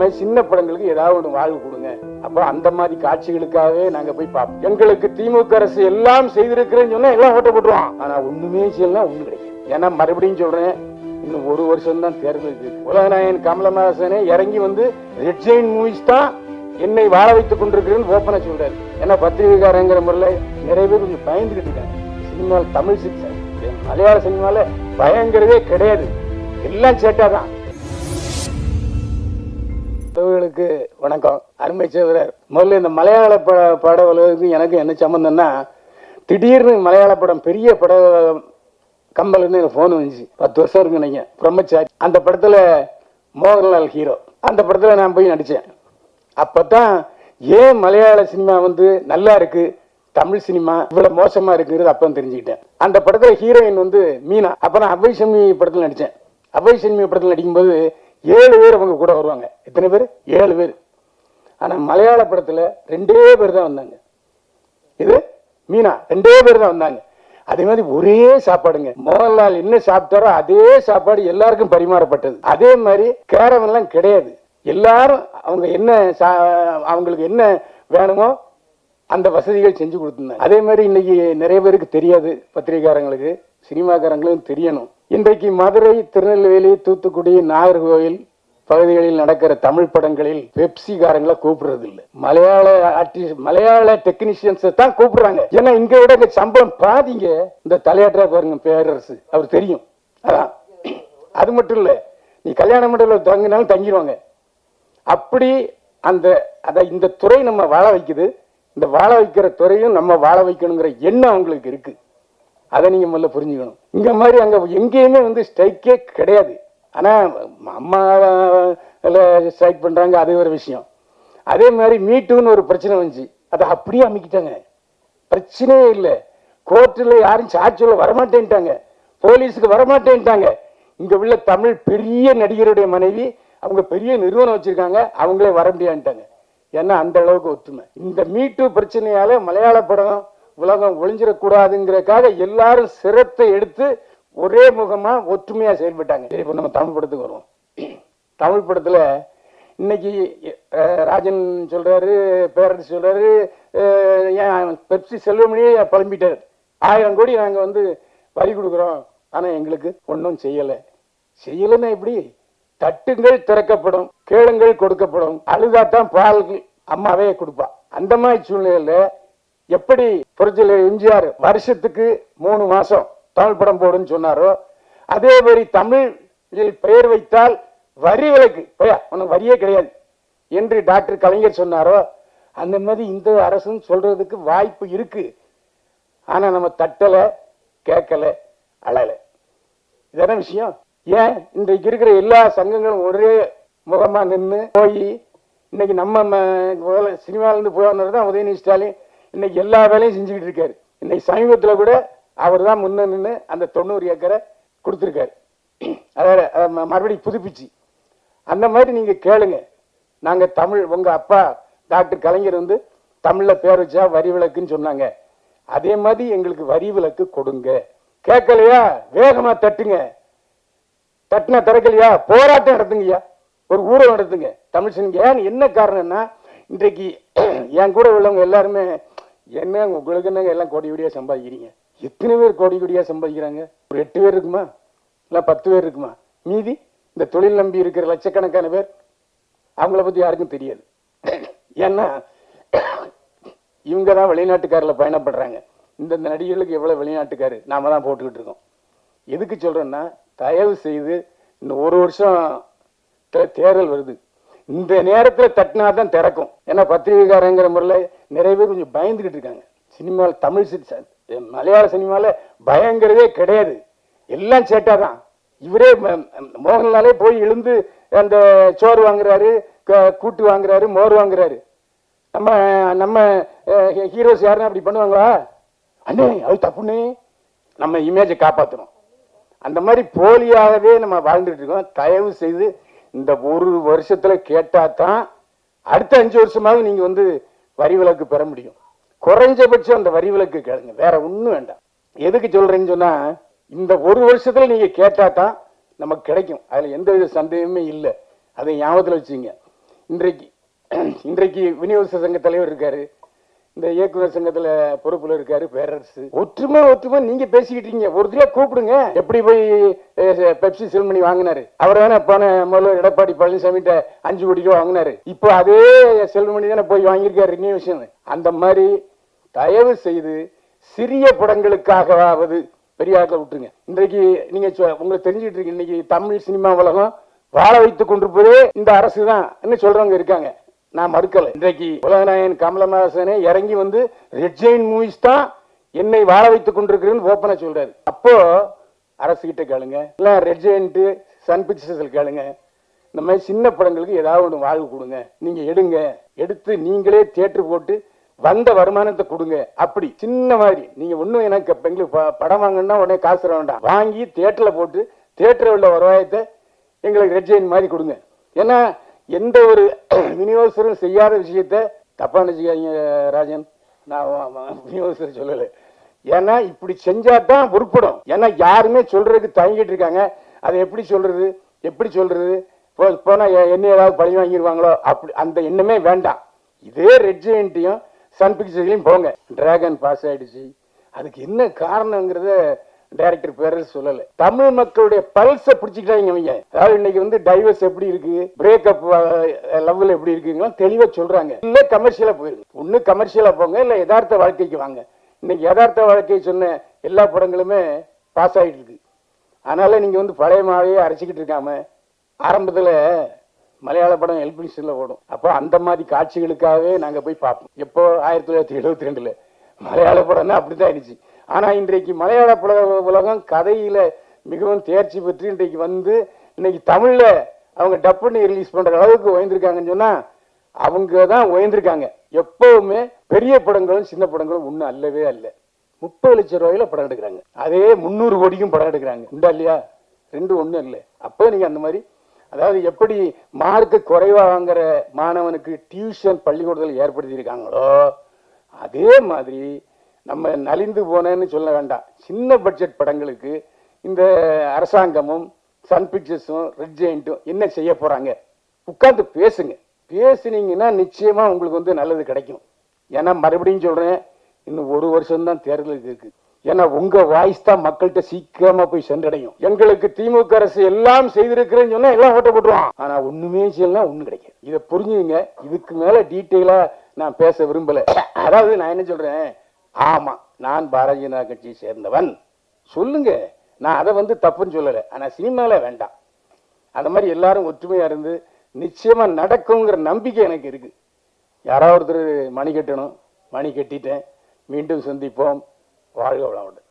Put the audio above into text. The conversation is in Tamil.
மாதிரி சின்ன படங்களுக்கு ஏதாவது ஒன்று வாழ்வு கொடுங்க. அப்போ அந்த மாதிரி காட்சிகளுக்காகவே நாங்கள் போய் பார்ப்போம் எங்களுக்கு திமுக அரசு எல்லாம் செய்திருக்கிறேன்னு சொன்னால் எல்லாம் ஓட்ட போட்டுருவான். ஆனால் ஒன்றுமே செய்யலாம் ஒண்ணு கிடைக்கும் ஏன்னா மறுபடியும் சொல்கிறேன் இன்னும் ஒரு வருஷம் தான் தேர்தல் இருக்கு. உலகநாயகன் கமலஹாசனே இறங்கி வந்து ரெட் ஜெயின் மூவிஸ் தான் என்னை வாழ வைத்துக் கொண்டிருக்கிறேன்னு ஓப்பனாக சொல்றாரு. ஏன்னா பத்திரிகைக்காரங்கிற முறையில் நிறைய பேர் கொஞ்சம் பயந்துக்கிட்டு இருக்காங்க. சினிமாவில் தமிழ் சிக்ஸ் மலையாள சினிமாவில் பயங்கிறதே கிடையாது. எல்லாம் சேட்டாக தான். தோழர்களுக்கு வணக்கம். அருமை சகோதரர் முதல்ல இந்த மலையாள பட பட உலகத்துக்கு எனக்கு என்ன சம்மந்தம்னா திடீர்னு மலையாள படம் பெரிய பட கம்பல்னு எனக்கு ஃபோன் வந்துச்சு. பத்து வருஷம் இருக்கு நீங்கள் பிரம்மச்சாரி அந்த படத்தில் மோகன்லால் ஹீரோ அந்த படத்தில் நான் போய் நடித்தேன் அப்போ தான் ஏன் மலையாள சினிமா வந்து நல்லா இருக்குது தமிழ் சினிமா இவ்வளோ மோசமாக இருக்குங்கிறது அப்போ தெரிஞ்சுக்கிட்டேன். அந்த படத்தில் ஹீரோயின் வந்து மீனா. அப்போ நான் அவ்வை சமி படத்தில் நடித்தேன் அவ்வை சம்மி படத்தில் நடிக்கும்போது ஏழு பேர் அவங்க கூட வருவாங்க. எத்தனை பேர்? ஏழு பேர். ஆனால் மலையாள படத்தில் ரெண்டே பேர் தான் வந்தாங்க. இது? மீனா. ரெண்டே பேர் தான் வந்தாங்க. அதே மாதிரி ஒரே சாப்பாடுங்க. மோகன்லால் என்ன சாப்பிட்டாரோ அதே சாப்பாடு எல்லாருக்கும் பரிமாறப்பட்டது. அதே மாதிரி கேரவன்லாம் கிடையாது. எல்லாரும் அவங்க என்ன சா- அவங்களுக்கு என்ன வேணுமோ அந்த வசதிகள் செஞ்சு கொடுத்துருந்தாங்க. அதே மாதிரி இன்னைக்கு நிறைய பேருக்கு தெரியாது பத்திரிகாரங்களுக்கு சினிமாக்காரங்களும் தெரியணும். இன்றைக்கு மதுரை திருநெல்வேலி தூத்துக்குடி நாகர்கோவில் பகுதிகளில் நடக்கிற தமிழ் படங்களில் பெப்சிகாரங்களை கூப்பிடுறது இல்லை மலையாள ஆர்டிஸ்ட் மலையாள டெக்னீஷியன்ஸ் தான் கூப்பிடுறாங்க. ஏன்னா இங்க விட இங்க சம்பளம் பாதிங்க இந்த தலையாட்டா பாருங்க பேரரசு. அவர் தெரியும். அதான். அது மட்டும் இல்லை நீ கல்யாண மண்டபத்தில் தங்கினாலும் தங்கிடுவாங்க அப்படி அந்த அதை இந்த துறை நம்ம வாழ வைக்குது. இந்த வாழ வைக்கிற துறையும் நம்ம வாழ வைக்கணுங்கிற எண்ணம் அவங்களுக்கு இருக்குது அதை நீங்கள் முதல்ல புரிஞ்சுக்கணும். இந்த மாதிரி அங்கே எங்கேயுமே வந்து ஸ்ட்ரைக்கே கிடையாது. ஆனால் அம்மா ஸ்ட்ரைக் பண்ணுறாங்க அது ஒரு விஷயம். அதே மாதிரி மீட்டுன்னு ஒரு பிரச்சனை வந்துச்சு. அதை அப்படியே அமைக்கிட்டாங்க. பிரச்சனையே இல்லை. கோர்ட்டில் யாரும் சாட்சியில் வரமாட்டேன்ட்டாங்க. போலீஸுக்கு வரமாட்டேன்ட்டாங்க. இங்கே உள்ள தமிழ் பெரிய நடிகருடைய மனைவி அவங்க பெரிய நிறுவனம் வச்சுருக்காங்க. அவங்களே வர முடியான்ட்டாங்க ஏன்னா அந்த அளவுக்கு ஒற்றுமை இந்த மீட்டு பிரச்சனையால் மலையாள படம் உலகம் ஒளிஞ்சிடக்கூடாதுங்கிறதுக்காக எல்லாரும் சிரத்தை எடுத்து ஒரே முகமா ஒற்றுமையா செயல்பட்டாங்க. சரி, இப்போ நம்ம தமிழ் படத்துக்கு வருவோம். தமிழ் படத்துல இன்னைக்கு ராஜன் சொல்றாரு பேரரசு சொல்றாரு ஏன் பெப்சி செல்வமணியே பழம்பிட்டார் ஆயிரம் கோடி நாங்கள் வந்து வரி கொடுக்குறோம். ஆனால் எங்களுக்கு ஒன்றும் செய்யலை. செய்யலைன்னா எப்படி? தட்டுங்கள் திறக்கப்படும் கேளுங்கள் கொடுக்கப்படும். அழுதாத்தான் பால் அம்மாவே கொடுப்பா. அந்த மாதிரி சூழ்நிலையில் எப்படி புரட்சியில எம்ஜிஆர் வருஷத்துக்கு மூணு மாசம் தமிழ் படம் போடுன்னு சொன்னாரோ அதே மாதிரி தமிழில் பெயர் வைத்தால் வரி விலக்கு. போயா உனக்கு வரியே கிடையாது என்று டாக்டர் கலைஞர் சொன்னாரோ அந்த மாதிரி இந்த அரசுன்னு சொல்றதுக்கு வாய்ப்பு இருக்கு. ஆனா நம்ம தட்டல கேட்கல அழல. இதான விஷயம்? ஏன் இன்றைக்கு இருக்கிற எல்லா சங்கங்களும் ஒரே முகமா நின்று போய் இன்னைக்கு நம்ம ம- முதல்ல தான் உதயநிதி ஸ்டாலின். இன்னைக்கு எல்லா வேலையும் செஞ்சுக்கிட்டு இருக்காரு. இன்னைக்கு சமீபத்தில் கூட அவர் தான் முன்ன நின்று அந்த தொண்ணூறு ஏக்கரை கொடுத்துருக்காரு. அதாவது அதை ம- மறுபடியும் புதுப்பிச்சு. அந்த மாதிரி நீங்கள் கேளுங்க. நாங்கள் தமிழ் உங்கள் அப்பா டாக்டர் கலைஞர் வந்து தமிழில் பேர் வச்சா வரி விளக்குன்னு சொன்னாங்க. அதே மாதிரி எங்களுக்கு வரி விலக்கு கொடுங்க. கேட்கலையா? வேகமாக தட்டுங்க. தட்டினா திறக்கலையா? போராட்டம் நடத்துங்கய்யா. ஒரு ஊரம் நடத்துங்க. தமிழ் சனிங்க ஏன் என்ன காரணம்னா இன்றைக்கு என் கூட உள்ளவங்க எல்லாருமே என்ன உங்களுக்கு என்னங்க எல்லாம் கோடி கோடியா சம்பாதிக்கிறீங்க? எத்தனை பேர் கோடி கோடியா சம்பாதிக்கிறாங்க? ஒரு எட்டு பேர் இருக்குமா? இல்லை பத்து பேர் இருக்குமா? மீதி இந்த தொழில் நம்பி இருக்கிற லட்சக்கணக்கான பேர் அவங்கள பத்தி யாருக்கும் தெரியாது. ஏன்னா இவங்க தான் வெளிநாட்டுக்காரில் பயணப்படுறாங்க. இந்த நடிகர்களுக்கு எவ்வளவு வெளிநாட்டுக்காரு? நாம தான் போட்டுக்கிட்டு இருக்கோம். எதுக்கு சொல்றேன்னா தயவு செய்து இந்த ஒரு வருஷம் தேர்தல் வருது. இந்த நேரத்தில் தட்டினா தான் திறக்கும். ஏன்னா பத்திரிகைக்காரங்கிற முறையில் நிறைய பேர் கொஞ்சம் பயந்துகிட்டு இருக்காங்க. சினிமாவில் தமிழ் சி- ச- மலையாள சினிமாவில் பயங்கிறதே கிடையாது. எல்லாம் சேட்டாதான். இவரே ம- மோகன்லாலே போய் எழுந்து அந்த சோறு வாங்குறாரு க- கூட்டு வாங்குறாரு மோர் வாங்குறாரு. நம்ம நம்ம ஹீரோஸ் யாருன்னா அப்படி பண்ணுவாங்களா? அண்ணே அது தப்புண்ணே. நம்ம இமேஜை காப்பாற்றணும் அந்த மாதிரி போலியாகவே நம்ம வாழ்ந்துட்டு இருக்கோம். தயவு செய்து இந்த ஒரு வருஷத்தில் கேட்டால் தான் அடுத்த அஞ்சு வருஷமாவது நீங்கள் வந்து வரி விலக்கு பெற முடியும். குறைஞ்சபட்சம் அந்த வரி விலக்கு கேளுங்க. வேற ஒண்ணும் வேண்டாம். எதுக்கு சொல்றேன்னு சொன்னா இந்த ஒரு வருஷத்துல நீங்க கேட்டா தான் நமக்கு கிடைக்கும். அதுல எந்த வித சந்தேகமே இல்லை. அதை ஞாபகத்துல வச்சுங்க. இன்றைக்கு இன்றைக்கு விநியோக சங்க தலைவர் இருக்காரு. இந்த இயக்குநர் சங்கத்துல பொறுப்புல இருக்காரு பேரரசு. ஒற்றுமை ஒற்றுமை நீங்க பேசிக்கிட்டு இருக்கீங்க. ஒரு தடவை கூப்பிடுங்க. எப்படி போய் பெப்சி பெப்சி பண்ணி வாங்கினாரு? அவர் தானே போன முதல்ல எடப்பாடி பழனிசாமி அஞ்சு கோடி ரூபா வாங்கினாரு. இப்போ அதே செல்மணி தானே போய் வாங்கியிருக்காரு ரினியூஷன் அந்த மாதிரி தயவு செய்து சிறிய படங்களுக்காகவாவது பெரியாக்க விட்டுருங்க. இன்றைக்கு நீங்க சொ- உங்களுக்கு தெரிஞ்சுட்டு இருக்கு இன்னைக்கு தமிழ் சினிமா உலகம் வாழ வைத்துக் கொண்டிருப்பதே இந்த அரசு தான் சொல்றவங்க இருக்காங்க? நான் மறுக்கல. இன்றைக்கு உலகநாயகன் கமலஹாசனே இறங்கி வந்து ரெட் ஜெயின் மூவிஸ் தான் என்னை வாழ வைத்துக் கொண்டிருக்கிறேன்னு ஓப்பனா சொல்றாரு. அப்போ அரசு கிட்ட கேளுங்க இல்ல ரெட் சன் பிக்சர்ஸ்ல கேளுங்க. இந்த மாதிரி சின்ன படங்களுக்கு ஏதாவது ஒன்று வாழ்வு கொடுங்க. நீங்க எடுங்க. எடுத்து நீங்களே தியேட்டர் போட்டு வந்த வருமானத்தை கொடுங்க. அப்படி சின்ன மாதிரி. நீங்க ஒண்ணும் எனக்கு எங்களுக்கு படம் வாங்கணும்னா உடனே காசு தர வேண்டாம். வாங்கி தியேட்டர்ல போட்டு தேட்டரில் உள்ள வருவாயத்தை எங்களுக்கு ரெட் ஜெயின் மாதிரி கொடுங்க. ஏன்னா எந்த ஒரு விநியோகஸ்தரும் செய்யாத விஷயத்த தப்பா நினைச்சுக்காதீங்க ராஜன். நான் விநியோகஸ்தர் சொல்லலை. ஏன்னா இப்படி செஞ்சா தான் உருப்படும் ஏன்னா யாருமே சொல்றதுக்கு தயங்கிட்டு இருக்காங்க. அதை எப்படி சொல்றது? எப்படி சொல்றது? போ- போனா என்ன ஏதாவது பழி வாங்கிடுவாங்களோ? அப்படி அந்த எண்ணமே வேண்டாம். இதே ரெட் ஜெயின்ட்டையும் சன் பிக்சர்லையும் போங்க. டிராகன் பாஸ் ஆயிடுச்சு. அதுக்கு என்ன காரணங்கிறத டைரக்டர் பேர் சொல்லல. தமிழ் மக்களுடைய பல்ஸ பிடிச்சிக்கிட்டாங்க அவங்க அதாவது இன்னைக்கு வந்து டைவர்ஸ் எப்படி இருக்கு பிரேக்கப் லவ்ல எப்படி இருக்குங்க தெளிவா சொல்றாங்க. இல்ல கமர்ஷியலா போயிருங்க. ஒண்ணு கமர்ஷியலா போங்க இல்ல யதார்த்த வாழ்க்கைக்கு வாங்க. இன்னைக்கு யதார்த்த வாழ்க்கையை சொன்ன எல்லா படங்களுமே பாஸ் ஆயிட்டு இருக்கு. அதனால நீங்க வந்து பழைய மாவையே அரைச்சிக்கிட்டு இருக்காம ஆரம்பத்துல மலையாள படம் எல்பினிஷன்ல ஓடும். அப்போ அந்த மாதிரி காட்சிகளுக்காகவே நாங்க போய் பார்ப்போம். எப்போ? ஆயிரத்தி தொள்ளாயிரத்தி எழுபத்தி ரெண்டுல. மலையாள படம்னா அப்படிதான் இருந்துச்சு. ஆனால் இன்றைக்கு மலையாள புலக உலகம் கதையில் மிகவும் தேர்ச்சி பெற்று இன்றைக்கு வந்து இன்னைக்கு தமிழில் அவங்க டப்புன்னு ரிலீஸ் பண்ணுற அளவுக்கு உயர்ந்திருக்காங்கன்னு சொன்னால் அவங்க தான் உயர்ந்திருக்காங்க. எப்போவுமே பெரிய படங்களும் சின்ன படங்களும் ஒன்றும் அல்லவே அல்ல. முப்பது லட்சம் ரூபாயில படம் எடுக்கிறாங்க. அதே முந்நூறு கோடிக்கும் படம் எடுக்கிறாங்க. உண்டா இல்லையா? ரெண்டு ஒன்றும் இல்லை. அப்போ நீங்கள் அந்த மாதிரி அதாவது எப்படி மார்க்கு குறைவாக வாங்குற மாணவனுக்கு டியூஷன் பள்ளிக்கூடத்தில் ஏற்படுத்தியிருக்காங்களோ அதே மாதிரி நம்ம நலிந்து போனேன்னு சொல்ல வேண்டாம். சின்ன பட்ஜெட் படங்களுக்கு இந்த அரசாங்கமும் சன் பிக்சர்ஸும் ரெட் ஜெயிண்ட்டும் என்ன செய்ய போகிறாங்க உட்காந்து பேசுங்க. பேசுனீங்கன்னா நிச்சயமா உங்களுக்கு வந்து நல்லது கிடைக்கும். ஏன்னா மறுபடியும் சொல்றேன் இன்னும் ஒரு வருஷம் தான் தேர்தலுக்கு இருக்கு. ஏன்னா உங்க வாய்ஸ் தான் மக்கள்கிட்ட சீக்கிரமா போய் சென்றடையும். எங்களுக்கு திமுக அரசு எல்லாம் செய்திருக்கிறேன்னு சொன்னா எல்லாம் ஓட்ட போட்டுருவான். ஆனா ஒண்ணுமே செய்யலாம் ஒண்ணு கிடைக்காது. இதை புரிஞ்சுங்க இதுக்கு மேல டீட்டெயிலா நான் பேச விரும்பல. அதாவது நான் என்ன சொல்றேன்? ஆமா நான் பாரதிய ஜனதா கட்சியை சேர்ந்தவன். சொல்லுங்க நான் அதை வந்து தப்புன்னு சொல்லலை. ஆனால் சினிமாவில் வேண்டாம். அந்த மாதிரி எல்லாரும் ஒற்றுமையாக இருந்து நிச்சயமாக நடக்குங்கிற நம்பிக்கை எனக்கு இருக்குது யாராவது ஒருத்தர் மணி கட்டணும் மணி கட்டிட்டேன் மீண்டும் சந்திப்போம். வாழ்க வளமுடன்.